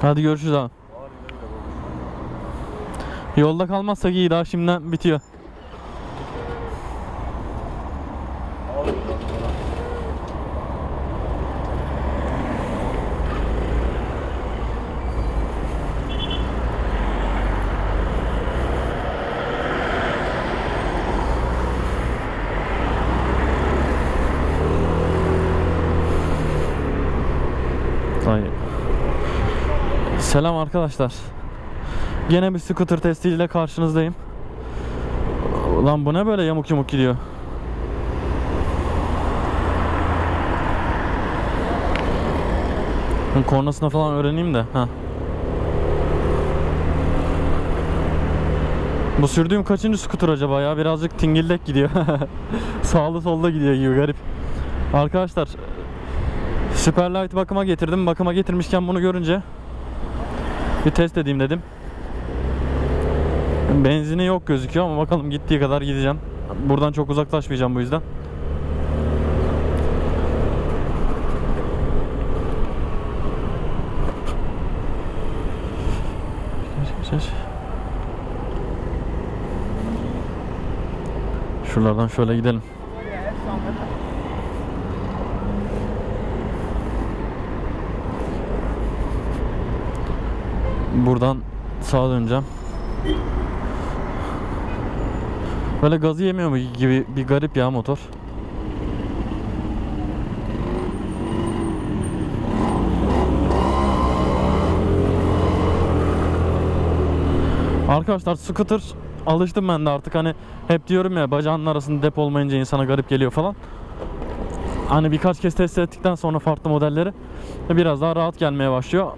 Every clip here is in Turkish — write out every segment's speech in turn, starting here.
Hadi görüşürüz abi. Yolda kalmazsak iyi daha şimdiden bitiyor. Ay. Selam arkadaşlar. Gene bir scooter testiyle karşınızdayım. Lan bu ne böyle yamuk yumuk gidiyor? Kornasını falan öğreneyim de. Ha. Bu sürdüğüm kaçıncı scooter acaba ya? Birazcık tingildek gidiyor. Sağlı solda gidiyor gibi garip. Arkadaşlar Superlight bakıma getirdim. Bakıma getirmişken bunu görünce bir test edeyim dedim. Benzini yok gözüküyor ama bakalım gittiği kadar gideceğim. Buradan çok uzaklaşmayacağım bu yüzden. Şuralardan şöyle gidelim. Buradan sağa döneceğim. Böyle gazı yemiyor mu gibi bir garip ya motor. Arkadaşlar scooter alıştım ben de artık hani hep diyorum ya bacağının arasında dep olmayınca insana garip geliyor falan. Hani birkaç kez test ettikten sonra farklı modelleri biraz daha rahat gelmeye başlıyor.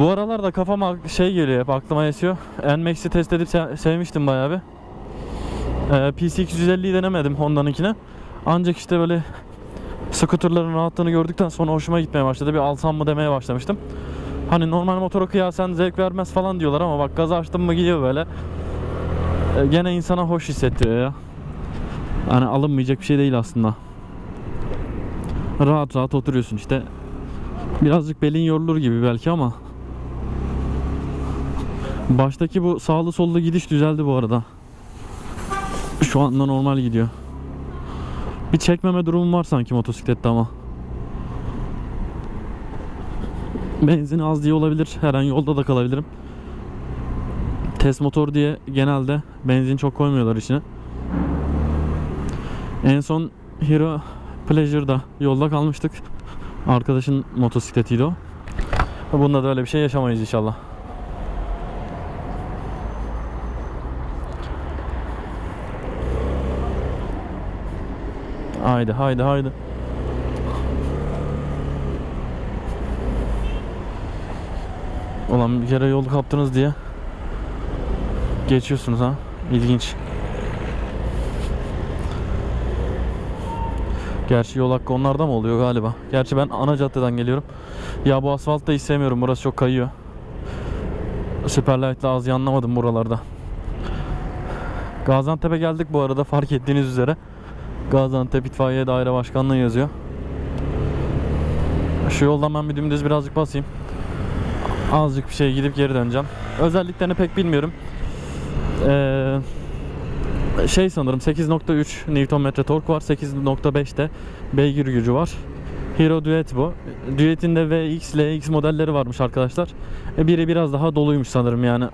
Bu aralarda kafama şey geliyor hep aklıma esiyor. NMAX'i test edip se- sevmiştim bayağı bir. Ee, PC250'yi denemedim Honda'nınkine. Ancak işte böyle scooterların rahatlığını gördükten sonra hoşuma gitmeye başladı. Bir alsam mı demeye başlamıştım. Hani normal motora kıyasen zevk vermez falan diyorlar ama bak gazı açtım mı gidiyor böyle. Ee, gene insana hoş hissettiriyor ya. Hani alınmayacak bir şey değil aslında. Rahat rahat oturuyorsun işte. Birazcık belin yorulur gibi belki ama Baştaki bu sağlı sollu gidiş düzeldi bu arada. Şu anda normal gidiyor. Bir çekmeme durumum var sanki motosiklette ama. Benzin az diye olabilir. Her an yolda da kalabilirim. Test motor diye genelde benzin çok koymuyorlar içine. En son Hero Pleasure'da yolda kalmıştık. Arkadaşın motosikletiydi o. Bunda da öyle bir şey yaşamayız inşallah. Haydi haydi haydi. Ulan bir kere yol kaptınız diye geçiyorsunuz ha. İlginç. Gerçi yol hakkı onlarda mı oluyor galiba? Gerçi ben ana caddeden geliyorum. Ya bu asfalt da hiç. Burası çok kayıyor. Süperlight'la az yanlamadım buralarda. Gaziantep'e geldik bu arada fark ettiğiniz üzere. Gaziantep İtfaiye Daire Başkanlığı yazıyor. Şu yoldan ben bir dümdüz birazcık basayım. Azıcık bir şey gidip geri döneceğim. Özelliklerini pek bilmiyorum. Ee, şey sanırım 8.3 Nm tork var. 8.5 de beygir gücü var. Hero Duet bu. Duet'in de VX, LX modelleri varmış arkadaşlar. E, biri biraz daha doluymuş sanırım yani.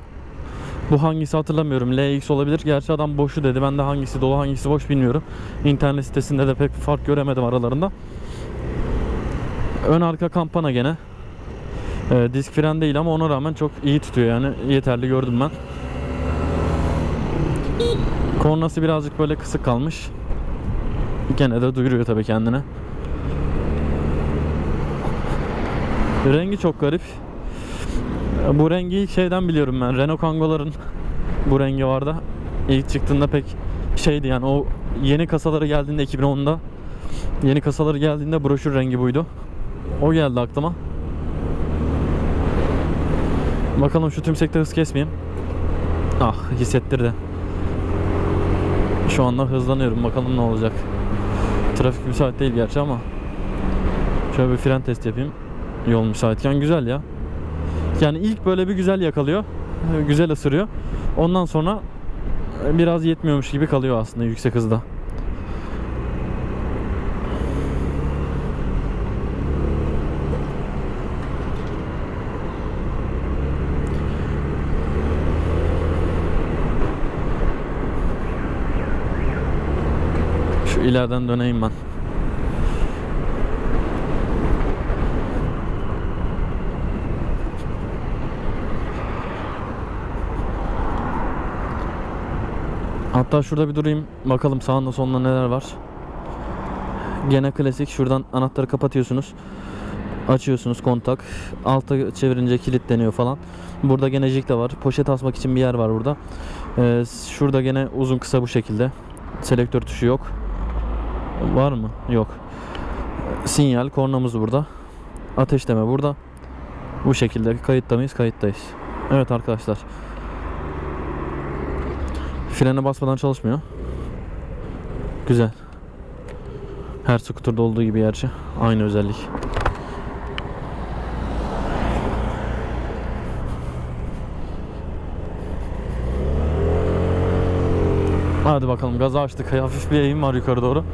Bu hangisi hatırlamıyorum. LX olabilir. Gerçi adam boşu dedi. Ben de hangisi dolu hangisi boş bilmiyorum. İnternet sitesinde de pek bir fark göremedim aralarında. Ön arka kampana gene. Ee, disk fren değil ama ona rağmen çok iyi tutuyor yani. Yeterli gördüm ben. Kornası birazcık böyle kısık kalmış. Gene de duyuruyor tabii kendini. Rengi çok garip. Bu rengi şeyden biliyorum ben. Renault Kango'ların bu rengi vardı. İlk çıktığında pek şeydi yani o yeni kasaları geldiğinde 2010'da yeni kasaları geldiğinde broşür rengi buydu. O geldi aklıma. Bakalım şu tümsekte hız kesmeyeyim. Ah hissettirdi. Şu anda hızlanıyorum. Bakalım ne olacak. Trafik müsait değil gerçi ama. Şöyle bir fren test yapayım. Yol müsaitken güzel ya. Yani ilk böyle bir güzel yakalıyor. Güzel ısırıyor. Ondan sonra biraz yetmiyormuş gibi kalıyor aslında yüksek hızda. Şu ileriden döneyim ben. Hatta şurada bir durayım. Bakalım sağında solunda neler var. Gene klasik. Şuradan anahtarı kapatıyorsunuz. Açıyorsunuz kontak. Alta çevirince kilitleniyor falan. Burada gene jig de var. Poşet asmak için bir yer var burada. Ee, şurada gene uzun kısa bu şekilde. Selektör tuşu yok. Var mı? Yok. Sinyal, kornamız burada. Ateşleme burada. Bu şekilde kayıtta mıyız? Kayıttayız. Evet arkadaşlar. Frene basmadan çalışmıyor. Güzel. Her skuterda olduğu gibi gerçi. Aynı özellik. Hadi bakalım gazı açtık. Hafif bir eğim var yukarı doğru.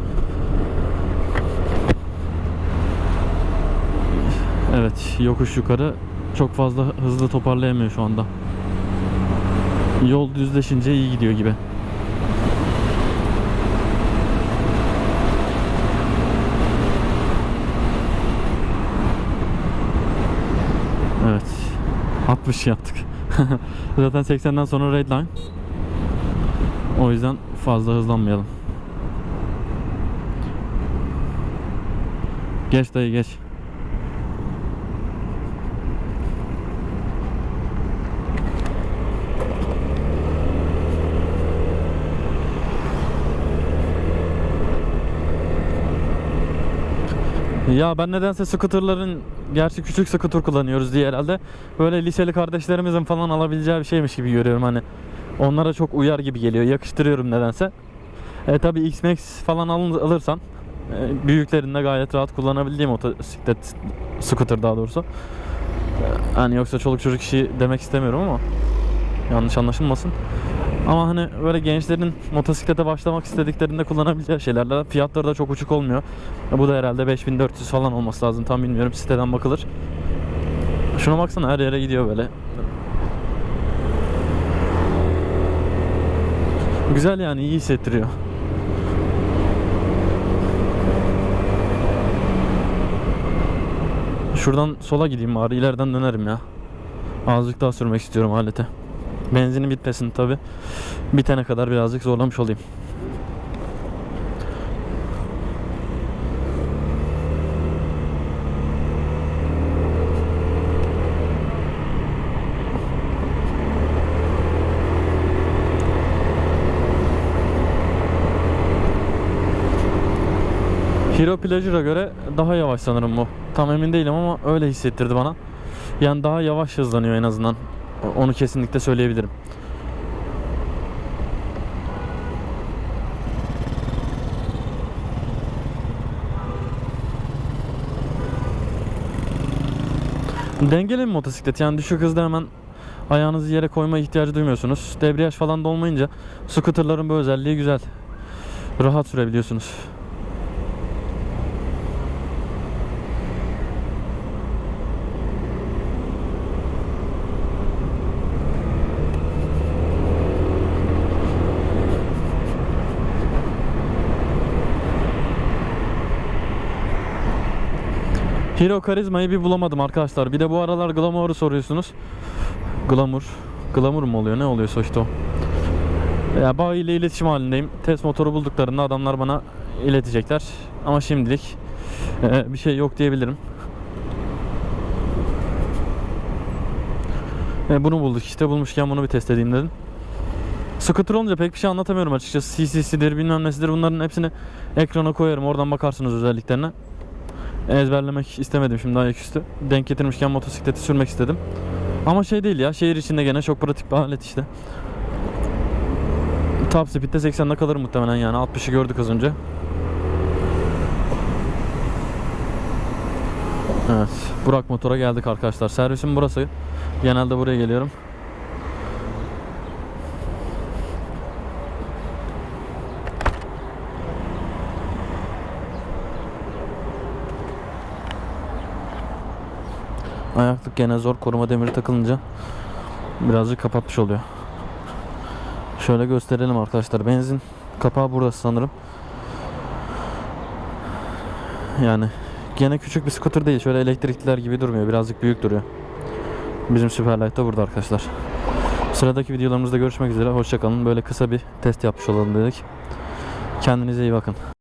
Evet yokuş yukarı çok fazla hızlı toparlayamıyor şu anda. Yol düzleşince iyi gidiyor gibi. Evet. 60 yaptık. Zaten 80'den sonra red line. O yüzden fazla hızlanmayalım. Geç dayı geç. Ya ben nedense scooterların gerçi küçük scooter kullanıyoruz diye herhalde böyle liseli kardeşlerimizin falan alabileceği bir şeymiş gibi görüyorum hani. Onlara çok uyar gibi geliyor. Yakıştırıyorum nedense. E tabi X-Max falan alırsan e, büyüklerinde gayet rahat kullanabildiğim motosiklet scooter daha doğrusu. E, Hani yoksa çoluk çocuk işi demek istemiyorum ama yanlış anlaşılmasın. Ama hani böyle gençlerin motosiklete başlamak istediklerinde kullanabileceği şeylerle fiyatları da çok uçuk olmuyor. Bu da herhalde 5400 falan olması lazım tam bilmiyorum siteden bakılır. Şuna baksana her yere gidiyor böyle. Güzel yani iyi hissettiriyor. Şuradan sola gideyim bari ileriden dönerim ya. Azıcık daha sürmek istiyorum alete. Benzinin bitmesin tabi. Bitene kadar birazcık zorlamış olayım. Hero Pleasure'a göre daha yavaş sanırım bu. Tam emin değilim ama öyle hissettirdi bana. Yani daha yavaş hızlanıyor en azından. Onu kesinlikle söyleyebilirim. Dengeli bir motosiklet yani düşük hızda hemen ayağınızı yere koyma ihtiyacı duymuyorsunuz. Debriyaj falan da olmayınca scooterların bu özelliği güzel. Rahat sürebiliyorsunuz. Hero karizmayı bir bulamadım arkadaşlar. Bir de bu aralar Glamour'u soruyorsunuz. Glamour. Glamour mu oluyor? Ne oluyorsa işte o. Ya bayi ile iletişim halindeyim. Test motoru bulduklarında adamlar bana iletecekler. Ama şimdilik e, bir şey yok diyebilirim. E, bunu bulduk işte. Bulmuşken bunu bir test edeyim dedim. Scooter olunca pek bir şey anlatamıyorum açıkçası. CC'sidir bilmem nesidir bunların hepsini ekrana koyarım. Oradan bakarsınız özelliklerine ezberlemek istemedim şimdi ayaküstü. Denk getirmişken motosikleti sürmek istedim. Ama şey değil ya şehir içinde gene çok pratik bir alet işte. Top speed'de 80'de kalır muhtemelen yani 60'ı gördük az önce. Evet Burak Motor'a geldik arkadaşlar. Servisim burası. Genelde buraya geliyorum. Ayaklık gene zor koruma demiri takılınca birazcık kapatmış oluyor. Şöyle gösterelim arkadaşlar. Benzin kapağı burada sanırım. Yani gene küçük bir scooter değil. Şöyle elektrikliler gibi durmuyor. Birazcık büyük duruyor. Bizim Superlight da burada arkadaşlar. Sıradaki videolarımızda görüşmek üzere. Hoşçakalın. Böyle kısa bir test yapmış olalım dedik. Kendinize iyi bakın.